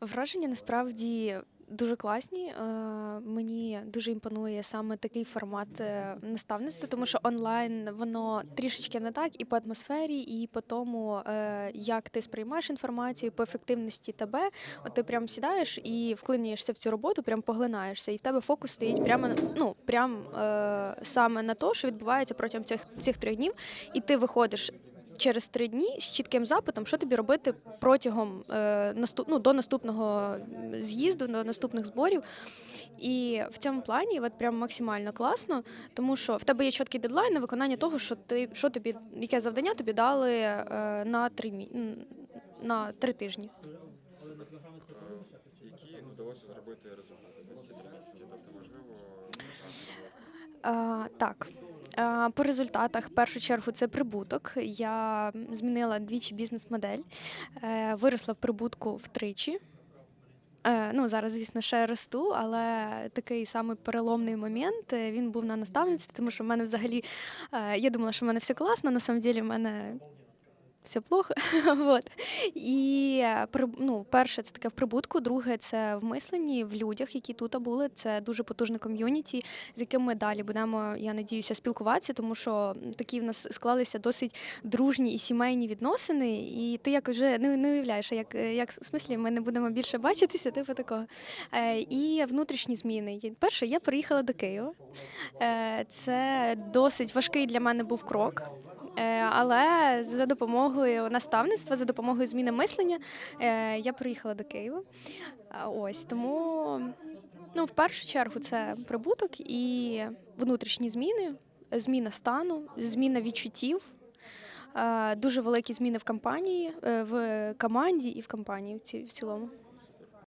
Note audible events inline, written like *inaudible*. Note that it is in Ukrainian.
Враження насправді дуже класні. Е, Мені дуже імпонує саме такий формат е, наставництва, тому що онлайн воно трішечки не так і по атмосфері, і по тому, е, як ти сприймаєш інформацію, по ефективності тебе. От ти прям сідаєш і вклинюєшся в цю роботу, прям поглинаєшся, і в тебе фокус стоїть прямо ну, прям, саме на те, що відбувається протягом цих, цих трьох днів, і ти виходиш через три дні з чітким запитом, що тобі робити протягом е, наступ, ну, до наступного з'їзду, до наступних зборів. І в цьому плані от прям максимально класно, тому що в тебе є чіткий дедлайн на виконання того, що ти що тобі, яке завдання тобі дали е, на три мі... на три тижні. Які вдалося зробити результати за ці три місяці? Тобто, можливо, А, так. А, По результатах, в першу чергу, це прибуток. Я змінила двічі бізнес-модель, е, виросла в прибутку втричі. Е, Ну, зараз, звісно, ще росту, але такий самий переломний момент е, він був на наставництві, тому що в мене взагалі е, я думала, що в мене все класно, на самом деле в мене все плохо. *laughs* вот. І е, ну, перше, це таке в прибутку, друге це в мисленні, в людях, які тут були. Це дуже потужне ком'юніті, з яким ми далі будемо, я надіюся, спілкуватися, тому що такі в нас склалися досить дружні і сімейні відносини. І ти як вже не, не уявляєш, як, як в смислі ми не будемо більше бачитися, *laughs* типу такого. Е, і внутрішні зміни. Перше, я приїхала до Києва. Е, це досить важкий для мене був крок. Але за допомогою наставництва, за допомогою зміни мислення, е, я приїхала до Києва. Ось тому, ну, в першу чергу, це прибуток і внутрішні зміни, зміна стану, зміна відчуттів. Е, Дуже великі зміни в компанії, е, в команді і в компанії в цілому.